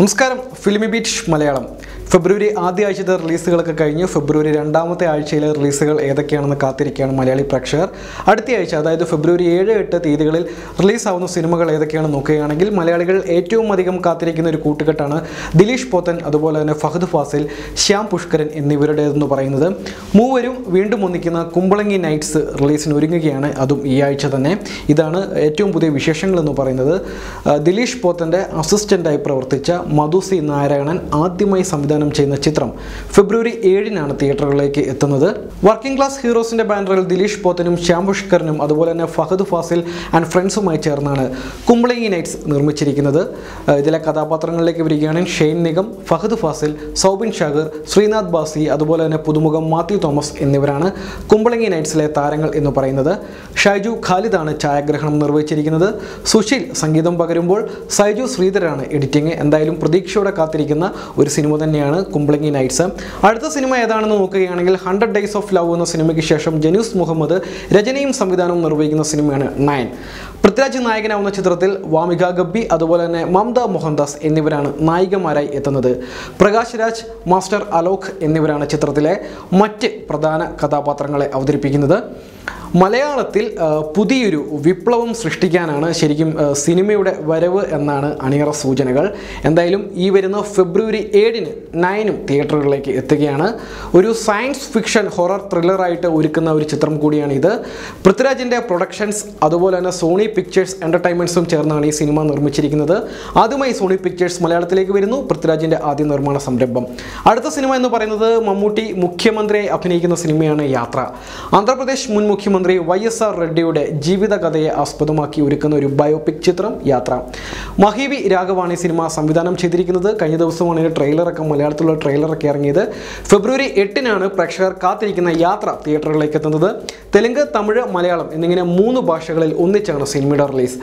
നമസ്കാരം. ഫിലിമി ബീറ്റ് മലയാളം. ഫെബ്രുവരി ആദ്യ ആഴ്ചത്തെ റിലീസുകളൊക്കെ കഴിഞ്ഞ് ഫെബ്രുവരി രണ്ടാമത്തെ ആഴ്ചയിലെ റിലീസുകൾ ഏതൊക്കെയാണെന്ന് കാത്തിരിക്കുകയാണ് മലയാളി പ്രേക്ഷകർ. അടുത്ത ആഴ്ച അതായത് ഫെബ്രുവരി ഏഴ് എട്ട് തീയതികളിൽ റിലീസാവുന്ന സിനിമകൾ ഏതൊക്കെയാണ് നോക്കുകയാണെങ്കിൽ മലയാളികൾ ഏറ്റവും അധികം കാത്തിരിക്കുന്ന ഒരു കൂട്ടുകെട്ടാണ് ദിലീഷ് പോത്തൻ അതുപോലെ തന്നെ ഫഹദ് ഫാസിൽ ശ്യാം പുഷ്കരൻ എന്നിവരുടേതെന്ന് പറയുന്നത്. മൂവരും വീണ്ടും ഒന്നിക്കുന്ന കുമ്പളങ്ങി നൈറ്റ്സ് റിലീസിന് ഒരുങ്ങുകയാണ്. അതും ഈ ആഴ്ച തന്നെ. ഇതാണ് ഏറ്റവും പുതിയ വിശേഷങ്ങളെന്ന് പറയുന്നത്. ദിലീഷ് പോത്തന്റെ അസിസ്റ്റന്റായി പ്രവർത്തിച്ച മധു സി നാരായണൻ ആദ്യമായി സംവിധാനം ചെയ്യുന്ന ചിത്രം ഫെബ്രുവരി ഏഴിനാണ് തിയേറ്ററുകളിലേക്ക് എത്തുന്നത്. വർക്കിംഗ് ക്ലാസ് ഹീറോസിന്റെ ബാനറിൽ ദിലീഷ് പോത്തനും ശ്യാം പുഷ്കറിനും അതുപോലെ തന്നെ ഫഹദ് ഫാസിൽ ആൻഡ് ഫ്രണ്ട്സുമായി ചേർന്നാണ് കുമ്പളങ്ങി നൈറ്റ്സ് നിർമ്മിച്ചിരിക്കുന്നത്. ഇതിലെ കഥാപാത്രങ്ങളിലേക്ക് വരികയാണ് ഷെയ്ൻ നിഗം ഫഹദ് ഫാസിൽ സൗബിൻ ഷാഗർ ശ്രീനാഥ് ബാസി അതുപോലെ തന്നെ പുതുമുഖം മാത്യു തോമസ് എന്നിവരാണ് കുമ്പളങ്ങി നൈറ്റ്സിലെ താരങ്ങൾ എന്ന് പറയുന്നത്. ഷൈജു ഖാലിദാണ് ഛായാഗ്രഹണം നിർവഹിച്ചിരിക്കുന്നത്. സുശീൽ സംഗീതം പകരുമ്പോൾ സൈജു ശ്രീധരാണ് എഡിറ്റിംഗ് എന്തായാലും പ്രതീക്ഷയോടെ കാത്തിരിക്കുന്ന ഒരു സിനിമ തന്നെയാണ് കുമ്പളങ്ങി നൈറ്റ്സ്. അടുത്ത സിനിമ ഏതാണെന്ന് നോക്കുകയാണെങ്കിൽ ഹൺഡ്രഡ് ഡേയ്സ് ഓഫ് ലവ് എന്ന സിനിമയ്ക്ക് ശേഷം ജനൂസ് മുഹമ്മദ് രചനയും സംവിധാനവും നിർവഹിക്കുന്ന സിനിമയാണ് നയൻ. പൃഥ്വിരാജ് നായകനാവുന്ന ചിത്രത്തിൽ വാമിക ഗബ്ബി അതുപോലെ തന്നെ മമത മോഹൻദാസ് എന്നിവരാണ് നായികമാരായി എത്തുന്നത്. പ്രകാശ് രാജ് മാസ്റ്റർ അലോക് എന്നിവരാണ് ചിത്രത്തിലെ മറ്റ് പ്രധാന കഥാപാത്രങ്ങളെ അവതരിപ്പിക്കുന്നത്. മലയാളത്തിൽ പുതിയൊരു വിപ്ലവം സൃഷ്ടിക്കാനാണ് ശരിക്കും സിനിമയുടെ വരവ് എന്നാണ് അണിയറ സൂചനകൾ. എന്തായാലും ഈ വരുന്ന ഫെബ്രുവരി ഏഴിന് നയനും തിയേറ്ററുകളിലേക്ക് എത്തുകയാണ്. ഒരു സയൻസ് ഫിക്ഷൻ ഹൊറർ ത്രില്ലറായിട്ട് ഒരുക്കുന്ന ഒരു ചിത്രം കൂടിയാണ് ഇത് പൃഥ്വിരാജിന്റെ പ്രൊഡക്ഷൻസ് അതുപോലെ തന്നെ സോണി പിക്ചേഴ്സ് എന്റർടൈൻമെന്റ്സും ചേർന്നാണ് ഈ സിനിമ നിർമ്മിച്ചിരിക്കുന്നത്. ആദ്യമായി സോണി പിക്ചേഴ്സ് മലയാളത്തിലേക്ക് വരുന്നു പൃഥ്വിരാജിന്റെ ആദ്യ നിർമ്മാണ സംരംഭം. അടുത്ത സിനിമ എന്ന് പറയുന്നത് മമ്മൂട്ടി മുഖ്യമന്ത്രിയെ അഭിനയിക്കുന്ന സിനിമയാണ് യാത്ര. ആന്ധ്രാപ്രദേശ് മുൻ മുഖ്യമന്ത്രി വൈ എസ് ആർ റെഡ്ഡിയുടെ ജീവിതകഥയെ ആസ്പദമാക്കി ഒരുക്കുന്ന ഒരു ബയോപിക് ചിത്രം യാത്ര. മഹീവി രാഘവാണ് സിനിമ സംവിധാനം ചെയ്തിരിക്കുന്നത്. കഴിഞ്ഞ ദിവസമാണ് ഇതിന്റെ ട്രെയിലറൊക്കെ മലയാളത്തിലുള്ള ട്രെയിലറൊക്കെ ഇറങ്ങിയത്. ഫെബ്രുവരി എട്ടിനാണ് പ്രേക്ഷകർ കാത്തിരിക്കുന്ന യാത്ര തിയേറ്ററുകളിലേക്ക് എത്തുന്നത്. തെലുങ്ക് തമിഴ് മലയാളം എന്നിങ്ങനെ മൂന്ന് ഭാഷകളിൽ ഒന്നിച്ചാണ് സിനിമയുടെ റിലീസ്.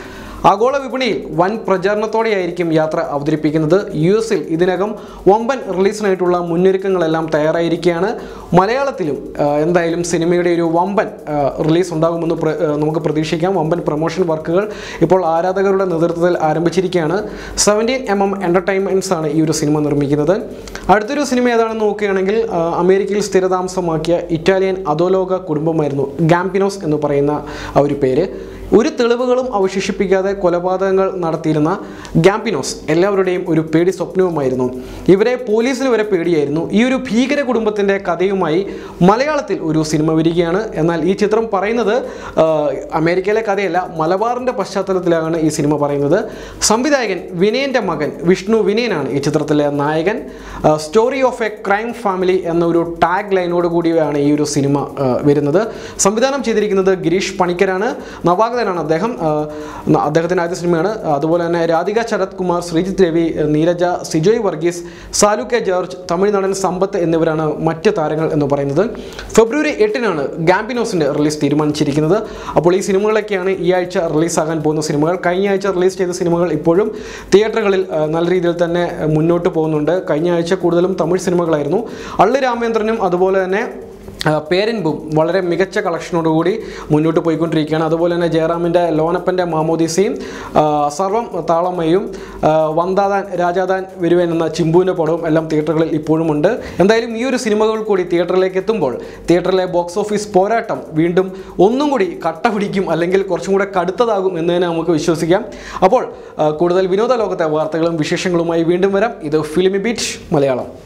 ആഗോള വിപണിയിൽ വൻ പ്രചാരണത്തോടെയായിരിക്കും യാത്ര അവതരിപ്പിക്കുന്നത്. യു എസിൽ ഇതിനകം വമ്പൻ റിലീസിനായിട്ടുള്ള മുന്നൊരുക്കങ്ങളെല്ലാം തയ്യാറായിരിക്കുകയാണ്. മലയാളത്തിലും എന്തായാലും സിനിമയുടെ ഒരു വമ്പൻ റിലീസ് ഉണ്ടാകുമെന്ന് നമുക്ക് പ്രതീക്ഷിക്കാം. വമ്പൻ പ്രൊമോഷൻ വർക്കുകൾ ഇപ്പോൾ ആരാധകരുടെ നേതൃത്വത്തിൽ ആരംഭിച്ചിരിക്കുകയാണ്. സെവന്റീൻ എം എം എന്റർടൈൻമെന്റ്സ് ആണ് ഈ ഒരു സിനിമ നിർമ്മിക്കുന്നത്. അടുത്തൊരു സിനിമ ഏതാണെന്ന് നോക്കുകയാണെങ്കിൽ അമേരിക്കയിൽ സ്ഥിരതാമസമാക്കിയ ഇറ്റാലിയൻ അധോലോക കുടുംബമായിരുന്നു ഗാംപിനോസ് എന്ന് പറയുന്ന ആ ഒരു പേര്. ഒരു തെളിവുകളും അവശേഷിപ്പിക്കാതെ കൊലപാതകങ്ങൾ നടത്തിയിരുന്ന ഗാംപിനോസ് എല്ലാവരുടെയും ഒരു പേടി സ്വപ്നവുമായിരുന്നു. ഇവരെ പോലീസിന് വരെ പേടിയായിരുന്നു. ഈ ഒരു ഭീകര കുടുംബത്തിന്റെ കഥയുമായി മലയാളത്തിൽ ഒരു സിനിമ വരികയാണ്. എന്നാൽ ഈ ചിത്രം പറയുന്നത് അമേരിക്കയിലെ കഥയല്ല മലബാറിന്റെ പശ്ചാത്തലത്തിലാണ് ഈ സിനിമ പറയുന്നത്. സംവിധായകൻ വിനയന്റെ മകൻ വിഷ്ണു വിനയനാണ് ഈ ചിത്രത്തിലെ നായകൻ. Story of a crime family എന്ന ഒരു ടാഗ് ലൈനോട് കൂടിയാണ് ഈ ഒരു സിനിമ വരുന്നത്. സംവിധാനം ചെയ്തിരിക്കുന്നത് ഗിരീഷ് പണിക്കരാണ്. നവാഗതനാണ് അദ്ദേഹം. അദ്ദേഹത്തിന്റെ ആദ്യ സിനിമയാണ്. അതുപോലെ തന്നെ രാധിക ശരത് കുമാർ ശ്രീജിത്ത് രവി നീരജ സിജോയ് വർഗീസ് സാലു കെ ജോർജ് തമിഴ് നടൻ സമ്പത്ത് എന്നിവരാണ് മറ്റ് താരങ്ങൾ എന്ന് പറയുന്നത്. ഫെബ്രുവരി എട്ടിനാണ് ഗാംബിനോസിന്റെ റിലീസ് തീരുമാനിച്ചിരിക്കുന്നത്. അപ്പോൾ ഈ സിനിമകളൊക്കെയാണ് ഈ ആഴ്ച റിലീസാകാൻ പോകുന്ന സിനിമകൾ. കഴിഞ്ഞ ആഴ്ച റിലീസ് ചെയ്ത സിനിമകൾ ഇപ്പോഴും തിയേറ്ററുകളിൽ നല്ല രീതിയിൽ തന്നെ മുന്നോട്ട് പോകുന്നുണ്ട്. കഴിഞ്ഞ ആഴ്ച കൂടുതലും തമിഴ് സിനിമകളായിരുന്നു. അള്ളി രാമേന്ദ്രനും അതുപോലെ തന്നെ പേരൻപും വളരെ മികച്ച കളക്ഷനോടുകൂടി മുന്നോട്ട് പോയിക്കൊണ്ടിരിക്കുകയാണ്. അതുപോലെ തന്നെ ജയറാമിന്റെ ലോനപ്പന്റെ മാമോദീസയും സർവം താളമ്മയും വന്ദാദാൻ രാജാദാൻ വരുവൻ എന്ന ചിമ്പുവിന്റെ പടവും എല്ലാം തിയേറ്ററുകളിൽ ഇപ്പോഴും ഉണ്ട്. എന്തായാലും ഈ ഒരു സിനിമകൾ കൂടി തിയേറ്ററിലേക്ക് എത്തുമ്പോൾ തിയേറ്ററിലെ ബോക്സ് ഓഫീസ് പോരാട്ടം വീണ്ടും ഒന്നും കൂടി കട്ട പിടിക്കും അല്ലെങ്കിൽ കുറച്ചും കൂടെ കടുത്തതാകും എന്ന് തന്നെ നമുക്ക് വിശ്വസിക്കാം. അപ്പോൾ കൂടുതൽ വിനോദ ലോകത്തെ വാർത്തകളും വിശേഷങ്ങളുമായി വീണ്ടും വരാം. ഇത് ഫിലിമി ബീറ്റ് മലയാളം.